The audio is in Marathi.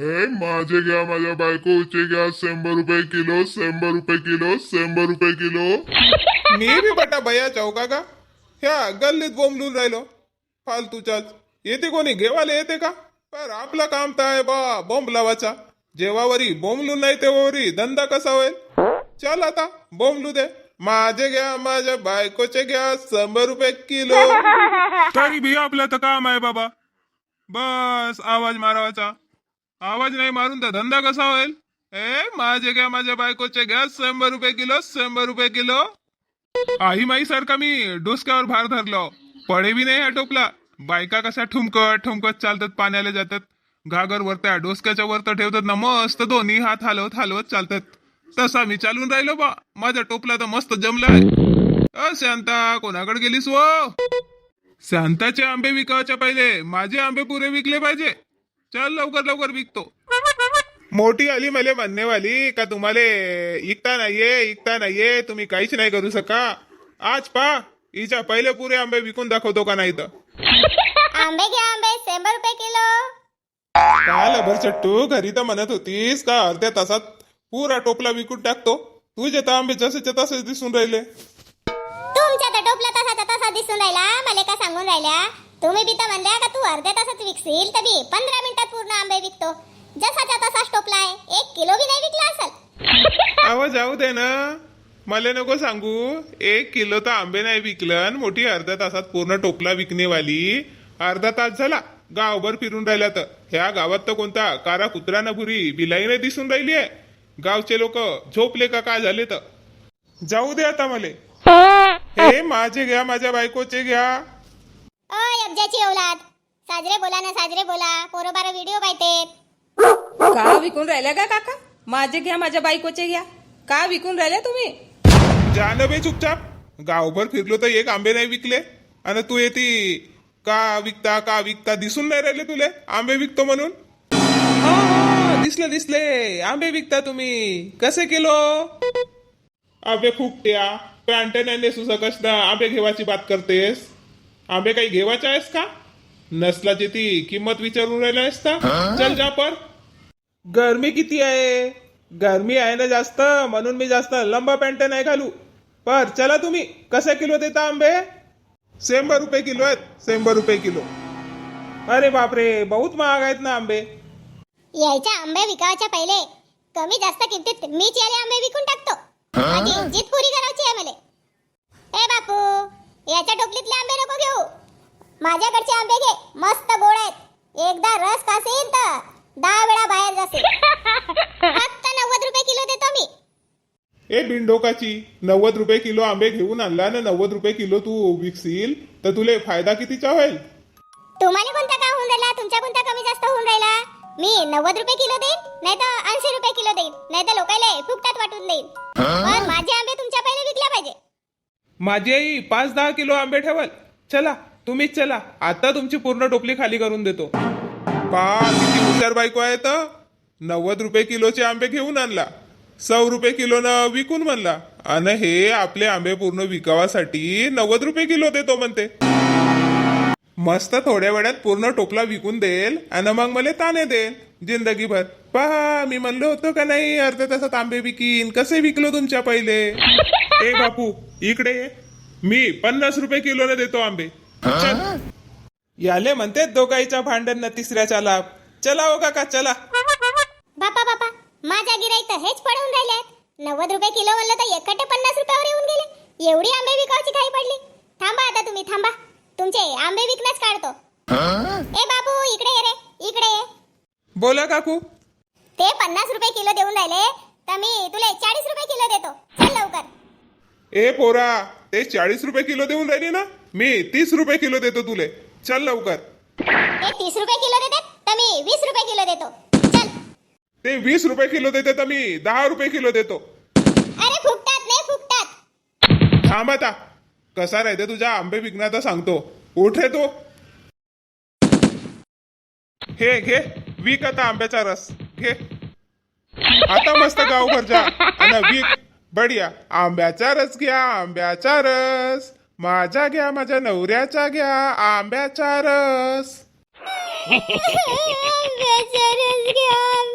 हे माझे घ्या माझ्या बायकोचे घ्या शंभर रुपये किलो शंभर रुपये किलो शंभर रुपये किलो. मी बी बटा भैया चौका का ह्या गल्लीत बोंबलून राहिलो. फालतूच्याच येते कोणी? घेवाले येते का? पर आपलं काम तर आहे बा बोंब लावाचा जेव्हावरी बोंबलून नाही तेव्हावरी धंदा कसा होईल? चल आता बोंबलू दे. माझे घ्या माझ्या बायकोचे घ्या शंभर रुपये किलो. तरी भी आपलं तर काम आहे बाबा. बस आवाज मारावाचा आवाज नाही मारून तर धंदा कसा होईल? ए माझे घ्या माझ्या बायकोचे घ्या. शंभर रुपये किलो शंभर रुपये किलो. आई माई सारखा मी डोसक्यावर भार धरलो. पडे बी नाही हा टोपला. बायका कशा ठुमकत ठुमकत चालतात पाण्याला जातात. घागर वरत्या डोसक्याच्या वरत ठेवतात ना मस्त दोन्ही हात हलवत हलवत चालतात. तसा मी चालून राहिलो बा. माझ्या टोपला तर मस्त जमलाय अ शांता कोणाकडे गेलीस वो? शांताचे आंबे विकायच्या पहिले. माझे आंबे पुरे विकले पाहिजे. चल लवकर लवकर विकतो. मोठी आली मला म्हणणेवाली का तुम्हाला इकता नाहीये इकता नाहीये तुम्ही काहीच नाही करू शका आज पा हिच्या पहिले पुरे आंबे विकून दाखवतो का नाही तर. आंबे घ्या आंबे शंभर रुपये किलो. काय लभर चट्टू घरी तर म्हणत होतीस का अर्ध्या तासात पुरा टोपला विकून टाकतो? तुझे तर आंबे जसेचे तसेच दिसून राहिले. तुमच्या तर टोपला तसा तसा दिसून राहिला मला का सांगून राहिल्या? तुम्ही बी तर म्हणल्या का तू अर्ध्या तासात विकशील तर मी पंधरा मिनिटात पूर्ण आंबे विकतो. जसाच्या तसाच टोपला आहे. एक किलो बी नाही विकला असेल. आवा जाऊ दे ना. मला नको सांगू. एक किलो तर आंबे नाही विकलं मोठी अर्ध्या तासात पूर्ण टोपला विकणेवाली. अर्धा तास झाला. गावभर फिरून राहिल्या तर. ह्या गावात तर कोणता कारा कुत्रा न भुरी बिलाई नाही दिसून राहिली आहे. गावचे लोक झोपले का काय झाले तर? जाऊ दे आता मले. हे माझे घ्या माझ्या बायकोचे घ्या. ओय अब्जाची औलाद. साजरे बोला ना साजरे बोला. पोरं बारा व्हिडिओ पाहते का विकून राहिल्या का काका? माझे घ्या माझ्या बायकोचे घ्या. का विकून राहिल्या तुम्ही? जाणं बे चुपचाप. गावभर फिरलो तर एक आंबे नाही विकले. आणि तू येती का विकता का विकता दिसून नाही राहिले तुले? आंबे विकतो म्हणून? हा, हा, दिसले दिसले. आंबे विकता तुम्ही. कसे किलो? आंबे फुकट्या पॅन्ट नाही नेसू सकस ना. आंबे घेवायची बात करतेस? आंबे काही घेवायचे आहेस का? नसलाची ती किंमत विचारून राहिला आहेस का? चल जा पर. गरमी किती आहे? गरमी आहे ना जास्त म्हणून मी जास्त लंबा पॅन्ट नाही घालू. पर चला तुम्ही. कसे किलो देता आंबे? शंभर रुपये किलो आहेत. शंभर रुपये किलो. अरे बापरे बहुत महाग आहेत ना आंबे. यायच्या आंबे विकायच्या पहिले. कमी जास्त किमतीत मीच याले आंबे विकून टाकतो. माझी जित पुरी करायची आहे मला. ए बापू याच्या टोपलीतले आंबे नको घेऊ. माझ्याकडचे आंबे घे. मस्त गोड आहेत. एकदा रस खाशील तर दहा वेळा बाहेर जाशील. फक्त नव्वद रुपये किलो देतो मी. ए बिंडोकाची नव्वद रुपये किलो आंबे घेऊन आणला ना नव्वद रुपये किलो तू विकशील तर तुले फायदा कितीचा होईल? तुम्हाला कोणता का होऊन राहिला? तुमच्या कोणता कमी जास्त होऊन राहिला? मी नव्वद रुपये किलो देईन नाही तर ऐंशी रुपये किलो देईन नाही तर लोकायला फुकटात वाटून देईन. पण माझे आंबे तुमच्या पहिले विकले पाहिजे. माझी आई पाच दहा किलो आंबे ठेवाल. चला तुम्हीच चला. आता तुमची पूर्ण टोपली खाली करून देतो. पा किती हुशार बायको आहे तर. नव्वद रुपये किलोचे आंबे घेऊन आणला. सौ रुपये किलोनं विकून म्हणला. आणि हे आपले आंबे पूर्ण विकावासाठी नव्वद रुपये किलो देतो म्हणते. मस्त थोड्या वेळात पूर्ण टोपला विकून देईल आणि मग मला ताने देईल. जिंदगीभर. पहा मी म्हणलो होतो का नाही अर्ध्या तासात आंबे विकीन. कसे विकलो तुमच्या पहिले? ए बापू इकडे ये. मी पन्नास रुपये किलोने देतो आंबे. चल. याले म्हणते दोघाईच्या भांडण ना तिसऱ्याचा लाभ. चला हो काका चला. बापा बापा माझ्या गिराईक तर हेच पडून राहिले आहेत नव्वद रुपये किलो म्हणलं तर एकटे पन्नास रुपयावर येऊन गेले. एवढी आंबे विकायची काही पडली. थांबा आता तुम्ही थांबा. तुमचे आंबे विकण्याच काढतो. ए बाबू इकडे ये रे इकडे ये. बोला काकू. ते पन्नास रुपये किलो देऊन राहिले तर मी तुला चाळीस रुपये किलो देतो. चल लवकर. ए पोरा ते चाळीस रुपये किलो देऊन राहिली ना? मी तीस रुपये किलो देतो तुले. चल लवकर. ते तीस रुपये किलो देतात तर मी वीस रुपये किलो देतो. चल. ते वीस रुपये किलो देते तर मी दहा रुपये किलो देतो. अरे फुकटात नाही फुकटात. थांब आता. कसा राहते तुझ्या आंबे विकण्याचा सांगतो. उठ रे तो. हे घे. विक आता आंब्याचा रस. घे. आता मस्त गावभर जा. आणि विक बढिया. आंब्याचा रस घ्या आंब्याचा रस. माझा घ्या माझ्या नवऱ्याचा घ्या आंब्याचा रस. आंब्याचा रस घ्या